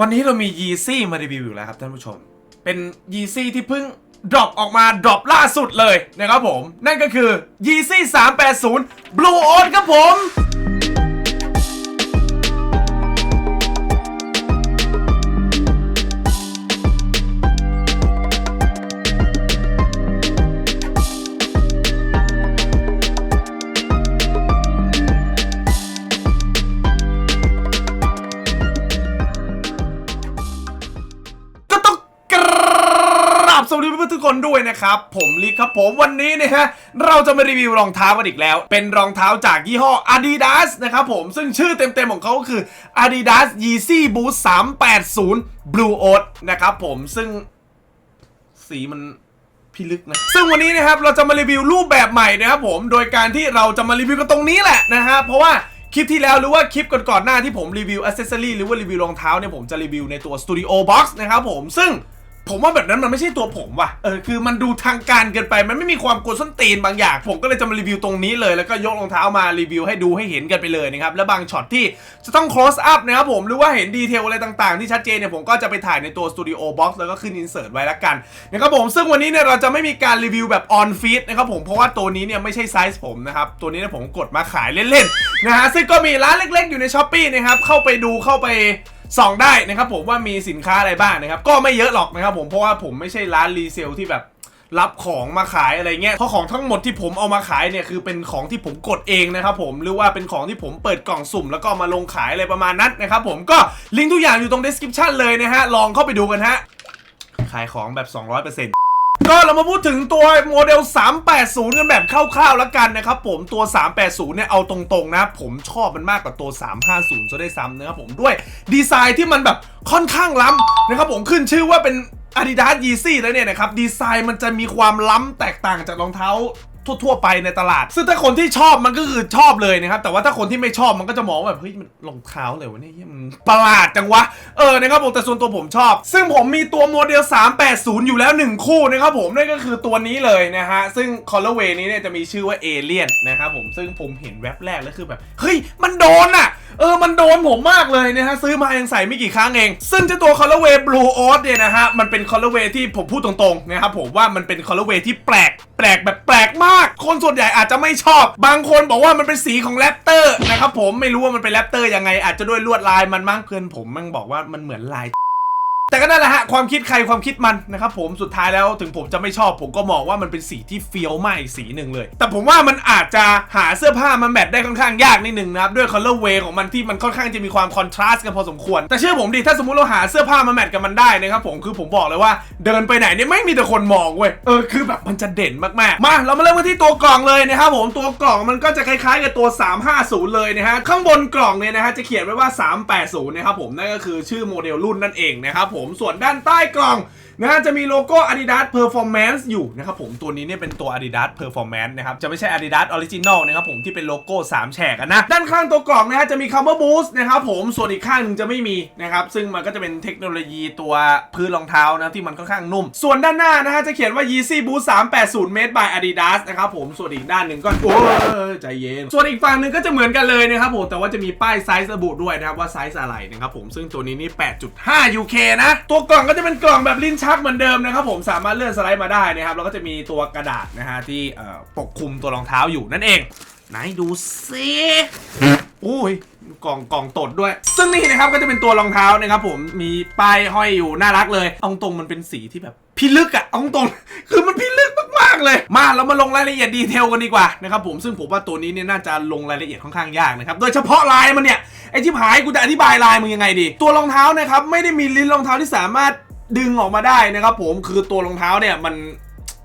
วันนี้เรามียีซี่มารีวิวอยู่แล้วครับท่านผู้ชม เป็นยีซี่ที่เพิ่งดรอปออกมาดรอปล่าสุดเลยนะครับผม นั่นก็คือยีซี่380 Blue o a t ครับผม นะครับ ผมลิกครับผมวันนี้นะฮะเราจะมารีวิวรองเท้ากันอีกแล้ว เป็นรองเท้าจากยี่ห้อ Adidas นะครับผมซึ่งชื่อเต็มๆของเขาก็คือ Adidas Yeezy Boost 380 Blue Oat นะครับผมซึ่งสีมันพิลึกนะซึ่งวันนี้นะครับเราจะมารีวิวรูปแบบใหม่นะครับผมโดยการที่เราจะมารีวิวกันตรงนี้แหละนะฮะเพราะว่าคลิปที่แล้วหรือว่าคลิปก่อนๆหน้าที่ผมรีวิวอ c เซสซอรี่หรือว่ารีวิวรองเท้าเนี่ยผมจะรีวิวในตัว Studio Box นะครับผมซึ่ง ผมว่าแบบนั้นมันไม่ใช่ตัวผมว่ะ เออคือมันดูทางการเกินไป มันไม่มีความกวนส้นตีนบางอย่าง ผมก็เลยจะมารีวิวตรงนี้เลย แล้วก็ยกรองเท้ามารีวิวให้ดูให้เห็นกันไปเลยนะครับ และบางช็อตที่จะต้อง close up นะครับผม หรือว่าเห็นดีเทลอะไรต่างๆ ที่ชัดเจนเนี่ยผมก็จะไปถ่ายในตัว Studio Box แล้วก็ขึ้น insert ไว้ละกันนะครับผม ซึ่งวันนี้เนี่ยเราจะไม่มีการรีวิวแบบ on feed นะครับผม เพราะว่าตัวนี้เนี่ยไม่ใช่ไซส์ผมนะครับ ตัวนี้เนี่ยผมกดมาขายเล่นๆ นะฮะ ซึ่งก็มีร้านเล็ก ๆ อยู่ใน s h อ p e e นะครับ เข้าไปดูเข้าไป ส่องได้นะครับผมว่ามีสินค้าอะไรบ้างนะครับ ก็ไม่เยอะหรอกนะครับผมเพราะว่าผมไม่ใช่ร้านรีเซลที่แบบรับของมาขายอะไรเงี้ยเพราะของทั้งหมดที่ผมเอามาขายเนี่ยคือเป็นของที่ผมกดเองนะครับผมหรือว่าเป็นของที่ผมเปิดกล่องสุ่ม แล้วก็มาลงขายอะไรประมาณนั้นนะครับผมก็ลิงก์ทุกอย่างอยู่ตรง description เลยนะฮะลองเข้าไปดูกันฮะขายของแบบ 200% ก็เรามาพูดถึงตัวโมเดล 380 กันแบบคร่าวๆแล้วกันนะครับผมตัว 380 เนี่ยเอาตรงๆนะ ผมชอบมันมากกว่าตัว 350 ซะได้ซ้ำนะครับผมด้วยดีไซน์ที่มันแบบค่อนข้างล้ำนะครับผมขึ้นชื่อว่าเป็น Adidas Yeezy แล้วเนี่ยนะครับ ดีไซน์มันจะมีความล้ำแตกต่างจากรองเท้า ทั่วๆไปในตลาด ซึ่งถ้าคนที่ชอบมันก็คือชอบเลยนะครับ แต่ว่าถ้าคนที่ไม่ชอบมันก็จะมองแบบเฮ้ยมันรองเท้าเลยวะเนี่ยมันประหลาดจังวะ เออนะครับผมแต่ส่วนตัวผมชอบ ซึ่งผมมีตัวโมเดล 380 อยู่แล้ว 1 คู่นะครับผมนั่นก็คือตัวนี้เลยนะฮะ ซึ่งคอลเลเวนี้เนี่ยจะมีชื่อว่าเอเลียนนะครับผมซึ่งผมเห็นแว็บแรกแล้วคือแบบเฮ้ยมันโดนอะเออ มันโดนผมมากเลยนะฮะ ซื้อมายังใส่ไม่กี่ครั้งเอง ซึ่งเจ้าตัว Colorway Blue Oat เนี่ยนะฮะ มันเป็น Colorway ที่ผมพูดตรงๆนะครับผมว่ามันเป็น Colorway ที่แปลก แปลกแบบแปลกมาก คนส่วนใหญ่อาจจะไม่ชอบ บางคนบอกว่ามันเป็นสีของแรปเตอร์นะครับผมไม่รู้ว่ามันเป็นแรปเตอร์ยังไงอาจจะด้วยลวดลายมันมั้งเพื่อนผมมั่งบอกว่ามันเหมือนลาย แต่ก็นั่นแหละฮะความคิดใครความคิดมันนะครับผมสุดท้ายแล้วถึงผมจะไม่ชอบ ผมก็มองว่ามันเป็นสีที่เฟี้ยวมากอีกสีหนึ่งเลย แต่ผมว่ามันอาจจะหาเสื้อผ้ามาแมทได้ค่อนข้างยากนิดนึงนะครับด้วยคัลเลอร์เวย์ของมันที่มันค่อนข้างจะมีความคอนทราสต์กันพอสมควร แต่เชื่อผมดิถ้าสมมุติเราหาเสื้อผ้ามาแมทกับมันได้นะครับผมคือผมบอกเลยว่าเดินไปไหนเนี่ยไม่มีแต่คนมองเว้ยเออคือแบบมันจะเด่นมากๆมาเรามาเริ่มกันที่ตัวกล่องเลยนะครับผมตัวกล่องมันก็จะคล้ายๆกับตัว 350 เลยนะฮะข้างบนกล่องเนี่ยนะฮะจะเขียนไว้ว่า 380นะครับผมนั่นก็คือชื่อโมเดลรุ่นนั่นเองนะครับผมมส่วนด้านใต้กล่อง นะฮะจะมีโลโก้ Adidas Performance อยู่นะครับผมตัวนี้เนี่ยเป็นตัว Adidas Performance นะครับจะไม่ใช่ Adidas Original นะครับผมที่เป็นโลโก้ 3 แฉกนะด้านข้างตัวกล่องนะฮะจะมีคำว่า Boost นะครับผมส่วนอีกข้างหนึ่งจะไม่มีนะครับซึ่งมันก็จะเป็นเทคโนโลยีตัวพื้นรองเท้านะที่มันค่อนข้างนุ่ม ส่วนด้านหน้านะฮะจะเขียนว่า Yeezy Boost 380 Made by Adidas นะครับผมส่วนอีกด้านหนึ่งก็โอ้ยใจเย็นส่วนอีกฝั่งหนึ่งก็จะเหมือนกันเลยนะครับผมแต่ว่าจะมีป้ายไซส์ระบุด้วยนะครับว่าไซส์อะไรนะครับผมซึ่งตัวนี้นี่8.5 UK นะตัวกล่องก็จะเป็นกล่องแบบลิ้นชักเหมือนเดิมนะครับผมสามารถเลื่อนสไลด์มาได้นะครับแล้วก็จะมีตัวกระดาษนะฮะที่ปกคลุมตัวรองเท้าอยู่นั่นเอง ไหนดูซิอุ้ยกล่องกล่องตดด้วย ซึ่งนี่นะครับก็จะเป็นตัวรองเท้านะครับผมมีป้ายห้อยอยู่น่ารักเลยเอาตรงมันเป็นสีที่แบบพิลึกอะเอาตรงคือมันพิลึกมากๆเลย มาเรามาลงรายละเอียดดีเทลกันดีกว่านะครับผมซึ่งผมว่าตัวนี้เนี่ยน่าจะลงรายละเอียดค่อนข้างยากนะครับโดยเฉพาะลายมันเนี่ยไอ้ที่หายกูจะอธิบายลายมึงยังไงดี ตัวรองเท้านะครับไม่ได้มีลิ้นรองเท้าที่สามารถ ดึงออกมาได้นะครับผมคือตัวรองเท้าเนี่ยมัน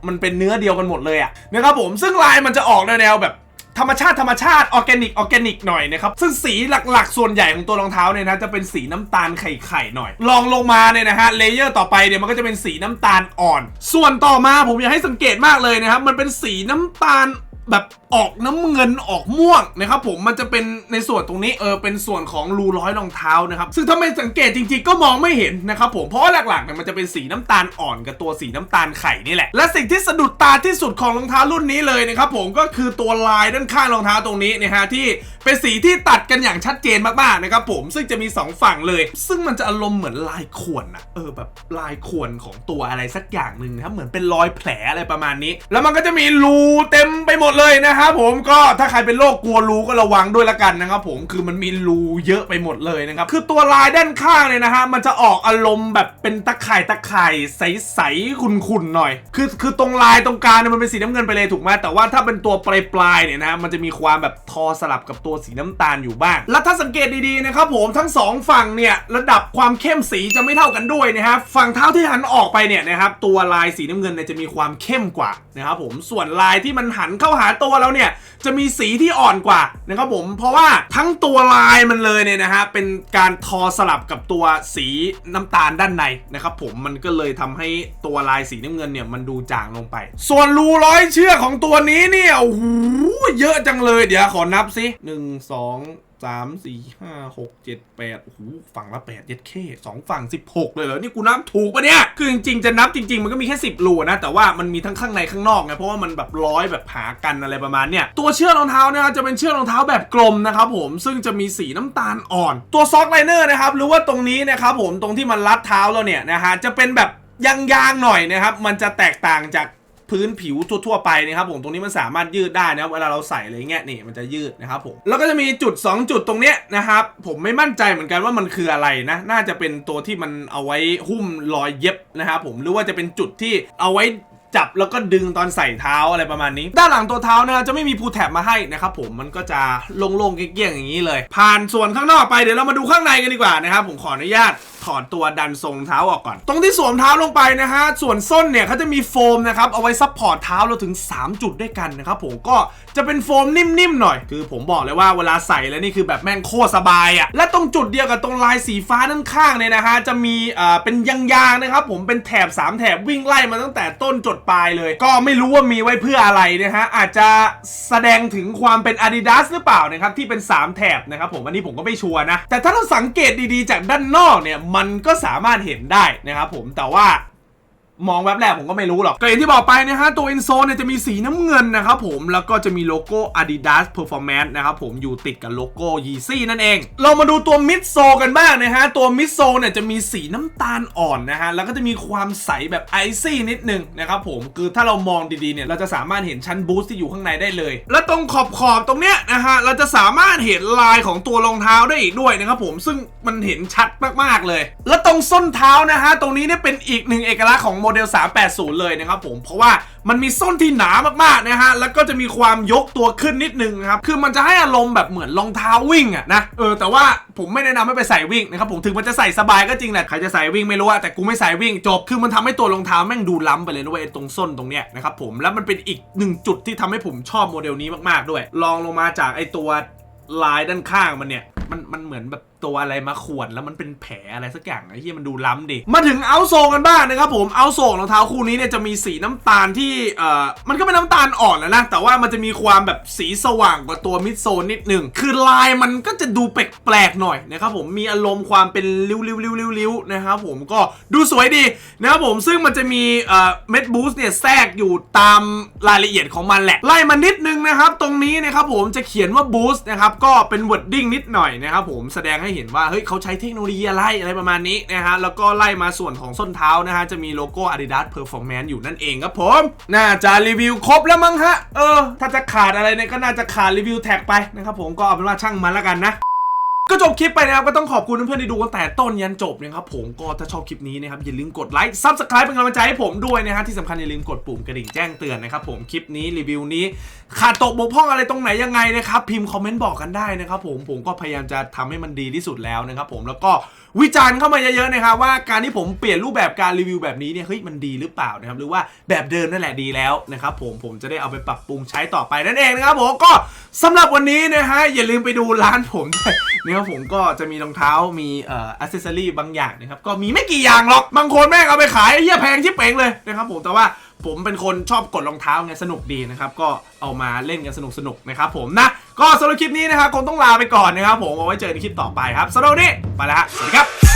มันเป็นเนื้อเดียวกันหมดเลยอะนะครับผมซึ่งลายมันจะออกแนวแบบธรรมชาติธรรมชาติออร์แกนิกออร์แกนิกหน่อยนะครับซึ่งสีหลักๆ ส่วนใหญ่ของตัวรองเท้าเนี่ยนะจะเป็นสีน้ำตาลไข่ๆหน่อย ลองลงมาเนี่ยนะฮะเลเยอร์ต่อไปเนี่ยมันก็จะเป็นสีน้ำตาลอ่อน ส่วนต่อมาผมอยากให้สังเกตมากเลยนะครับมันเป็นสีน้ำตาล แบบออกน้ำเงินออกม่วงนะครับผมมันจะเป็นในส่วนตรงนี้เออเป็นส่วนของรูร้อยรองเท้านะครับซึ่งถ้าไม่สังเกตจริงๆก็มองไม่เห็นนะครับผมเพราะหลักๆเนี่ยมันจะเป็นสีน้ำตาลอ่อนกับตัวสีน้ำตาลไข่นี่แหละ และสิ่งที่สะดุดตาที่สุดของรองเท้ารุ่นนี้เลยนะครับผมก็คือตัวลายด้านข้างรองเท้าตรงนี้นะฮะที่ เป็นสีที่ตัดกันอย่างชัดเจนมากๆนะครับผมซึ่งจะมีสองฝั่งเลย ซึ่งมันจะอารมณ์เหมือนลายข่วนอะเออแบบลายข่วนของตัวอะไรสักอย่างหนึ่งนะครับเหมือนเป็นรอยแผลอะไรประมาณนี้ แล้วมันก็จะมีรูเต็มไปหมดเลยนะครับผมก็ถ้าใครเป็นโรคกลัวรูก็ระวังด้วยละกันนะครับผมคือมันมีรูเยอะไปหมดเลยนะครับคือตัวลายด้านข้างเนี่ยนะฮะมันจะออกอารมณ์แบบเป็นตะข่ายตะข่ายใสๆขุ่นๆหน่อย คือคือตรงลายตรงกลางเนี่ยมันเป็นสีน้ำเงินไปเลยถูกไหมแต่ว่าถ้าเป็นตัวปลายปลายๆเนี่ยนะฮะมันจะมีความแบบทอสลับกับตัวสีน้ำตาลอยู่บ้าง แล้วถ้าสังเกตดีๆนะครับผมทั้งสองฝั่งเนี่ยระดับความเข้มสีจะไม่เท่ากันด้วยนะครับฝั่งเท้าที่หันออกไปเนี่ยนะครับตัวลายสีน้ำเงินเนี่ยจะมีความเข้มกว่านะครับผมส่วนลายที่มันหันเข้าหาตัวเราเนี่ยจะมีสีที่อ่อนกว่านะครับผมเพราะว่าทั้งตัวลายมันเลยเนี่ยนะฮะเป็นการทอสลับกับตัวสีน้ำตาลด้านในนะครับผมมันก็เลยทำให้ตัวลายสีน้ำเงินเนี่ยมันดูจางลงไป ส่วนรูร้อยเชือกของตัวนี้เนี่ยโอ้โหเยอะจังเลยเดี๋ยวขอนับสิหนึ่ง่งสองสามสี่ห้าหกเจ็ดแปดโอ้โหฝั่งละแปดเย็ดเข้สองฝั่งสิบหกเลยเหรอ นี่กูนับถูกปะเนี่ย คือจริงๆ จะนับจริง ๆ มันก็มีแค่สิบรูนะ แต่ว่ามันมีทั้งข้างในข้างนอกไง เพราะว่ามันแบบร้อยแบบหากันอะไรประมาณเนี่ย ตัวเชือกรองเท้านะครับจะเป็นเชือกรองเท้าแบบกลมนะครับผม ซึ่งจะมีสีน้ำตาลอ่อน ตัวซอกไลเนอร์นะครับ หรือว่าตรงนี้นะครับผม ตรงที่มันรัดเท้าเราเนี่ยนะฮะ จะเป็นแบบยางๆหน่อยนะครับ มันจะแตกต่างจาก พื้นผิวทั่วๆไปนะครับผมตรงนี้มันสามารถยืดได้นะครับเวลาเราใส่อะไรเงี้ยนี่มันจะยืดนะครับผมแล้วก็จะมีจุด 2 จุดตรงเนี้ยนะครับผมไม่มั่นใจเหมือนกันว่ามันคืออะไรนะ น่าจะเป็นตัวที่มันเอาไว้หุ้มรอยเย็บนะครับผมหรือว่าจะเป็นจุดที่เอาไว้ จับแล้วก็ดึงตอนใส่เท้าอะไรประมาณนี้ ด้านหลังตัวเท้านะจะไม่มีพูแท็บมาให้นะครับผมมันก็จะโล่งๆเกี้ยงๆอย่างนี้เลย ผ่านส่วนข้างนอกไปเดี๋ยวเรามาดูข้างในกันดีกว่านะครับผมขออนุญาตถอดตัวดันทรงเท้าออกก่อน ตรงที่สวมเท้าลงไปนะฮะ ส่วนส้นเนี่ยเขาจะมีโฟมนะครับ เอาไว้ซับพอร์ตเท้าเราถึง 3 จุดด้วยกันนะครับผมก็จะเป็นโฟมนิ่มๆหน่อย คือผมบอกเลยว่าเวลาใส่แล้วนี่คือแบบแม่งโคตรสบายอะ่ะ และตรงจุดเดียวกับตรงลายสีฟ้าด้านข้างเนี่ยนะฮะ จะมีอ่อเป็นยางๆนะครับผมเป็นแถบ 3 แถบวิ่งไล่มาตั้งแต่ต้นจดปลายเลย ก็ไม่รู้ว่ามีไว้เพื่ออะไรนะฮะอาจจะแสดงถึงความเป็น Adidas หรือเปล่านะครับที่เป็น 3 แถบนะครับผมอันนี้ผมก็ไม่ชัวร์นะแต่ถ้าเราสังเกตดีๆ จากด้านนอกเนี่ยมันก็สามารถเห็นได้นะครับผมแต่ว่า มองแว็บแรกผมก็ไม่รู้หรอกก็อย่างที่บอกไปนะฮะตัวอินโซเนี่ยจะมีสีน้ำเงินนะครับผมแล้วก็จะมีโลโก้ Adidas Performance นะครับผมอยู่ติดกับโลโก้ Yeezy นั่นเอง เรามาดูตัวมิดโซกันบ้างนะฮะตัวมิดโซเนี่ยจะมีสีน้ำตาลอ่อนนะฮะแล้วก็จะมีความใสแบบไอซี่นิดนึงนะครับผมคือถ้าเรามองดีๆเนี่ยเราจะสามารถเห็นชั้นบูสที่อยู่ข้างในได้เลย และตรงขอบขอบตรงเนี้ยนะฮะเราจะสามารถเห็นลายของตัวรองเท้าได้อีกด้วยนะครับผมซึ่งมันเห็นชัดมากๆเลย และตรงส้นเท้านะฮะตรงนี้เนี่ยเป็นอีกหนึ่งเอกลักษณ์ของโมเดล 380 เลยนะครับผม เพราะว่ามันมีส้นที่หนามากๆนะฮะ แล้วก็จะมีความยกตัวขึ้นนิดนึงครับ คือมันจะให้อารมณ์แบบเหมือนรองเท้าวิ่งอะนะ เออ แต่ว่าผมไม่แนะนำให้ไปใส่วิ่งนะครับผม ถึงมันจะใส่สบายก็จริงแหละ ใครจะใส่วิ่งไม่รู้อะแต่กูไม่ใส่วิ่งจบ คือมันทำให้ตัวรองเท้าแม่งดูล้ำไปเลยนะเว้ยตรงส้นตรงเนี้ยนะครับผม แล้วมันเป็นอีกหนึ่งจุดที่ทำให้ผมชอบโมเดลนี้มากๆด้วย ลองลงมาจากไอตัวลายด้านข้างมันเนี่ย มันมันเหมือนแบบ ตัวอะไรมาขวนแล้วมันเป็นแผลอะไรสักอย่างไอ้ที่มันดูล้ำดิ มาถึงเอาโซกันบ้างนะครับผมเอาโซรองเท้าคู่นี้เนี่ยจะมีสีน้ำตาลที่เอ่อมันก็เป็นน้ำตาลอ่อนแล้วนะแต่ว่ามันจะมีความแบบสีสว่างกว่าตัวมิดโซนนิดหนึ่งคือลายมันก็จะดูแปลกๆหน่อยนะครับผมมีอารมณ์ความเป็นริ้วๆๆๆๆนะครับผมก็ดูสวยดีนะครับผมซึ่งมันจะมีเอ่อเม็ดบูสต์เนี่ยแทรกอยู่ตามรายละเอียดของมันแหละไล่มานิดนึงนะครับตรงนี้นะครับผมจะเขียนว่าบูสต์นะครับก็เป็นวอร์ดดิ้งนิดหน่อยนะครับผมแสดงให้เห็นว่าเฮ้ยเขาใช้เทคโนโลยีอะไรอะไรประมาณนี้นะฮะแล้วก็ไล่มาส่วนของส้นเท้านะฮะจะมีโลโก้ Adidas Performance อยู่นั่นเองครับผม น่าจะรีวิวครบแล้วมั้งฮะเออ ถ้าจะขาดอะไรเนี่ยก็น่าจะขาดรีวิวแท็กไปนะครับผมก็เอาเป็นว่าช่างมันแล้วกันนะ ก็จบคลิปไปนะครับก็ต้องขอบคุณเพื่อนๆที่ดูตั้งแต่ต้นยันจบนะครับผมก็ถ้าชอบคลิปนี้นะครับอย่าลืมกดไลค์ซับสไครป์เป็นกำลังใจให้ผมด้วยนะฮะที่สำคัญอย่าลืมกดปุ่มกระดิ่งแจ้งเตือนนะครับผมคลิปนี้รีวิวนี้ขาดตกบกพร่องอะไรตรงไหนยังไงนะครับพิมพ์คอมเมนต์บอกกันได้นะครับผมผมก็พยายามจะทำให้มันดีที่สุดแล้วนะครับผมแล้วก็วิจารณ์เข้ามาเยอะๆนะครับว่าการที่ผมเปลี่ยนรูปแบบการรีวิวแบบนี้เนี่ยเฮ้ยมันดีหรือเปล่านะครับหรือว่าแบบเดิมนั่นแหละดีแล้วนะครับผมผมจะได้เอาไปปรับปรุงใช้ต่อไปนั่นเองนะครับผมก็สำหรับวันนี้นะฮะอย่าลืมไปดูร้านผมด้วยนะครับผมก็จะมีรองเท้ามีเอ่ออัซเซอรี่บางอย่างนะครับก็มีไม่กี่อย่างหรอกบางคนแม่งเอาไปขายเหี้ยแพงชิบเป่งเลยนะครับผมแต่ว่าผมเป็นคนชอบกดรองเท้าไงสนุกดีนะครับก็เอามาเล่นกันสนุกๆนะครับผมนะก็สำหรับคลิปนี้นะครับคงต้องลาไปก่อนนะครับผมเอาไว้เจอในคลิปต่อไปครับสำหรับวันนี้ไปแล้วฮะสวัสดีครับ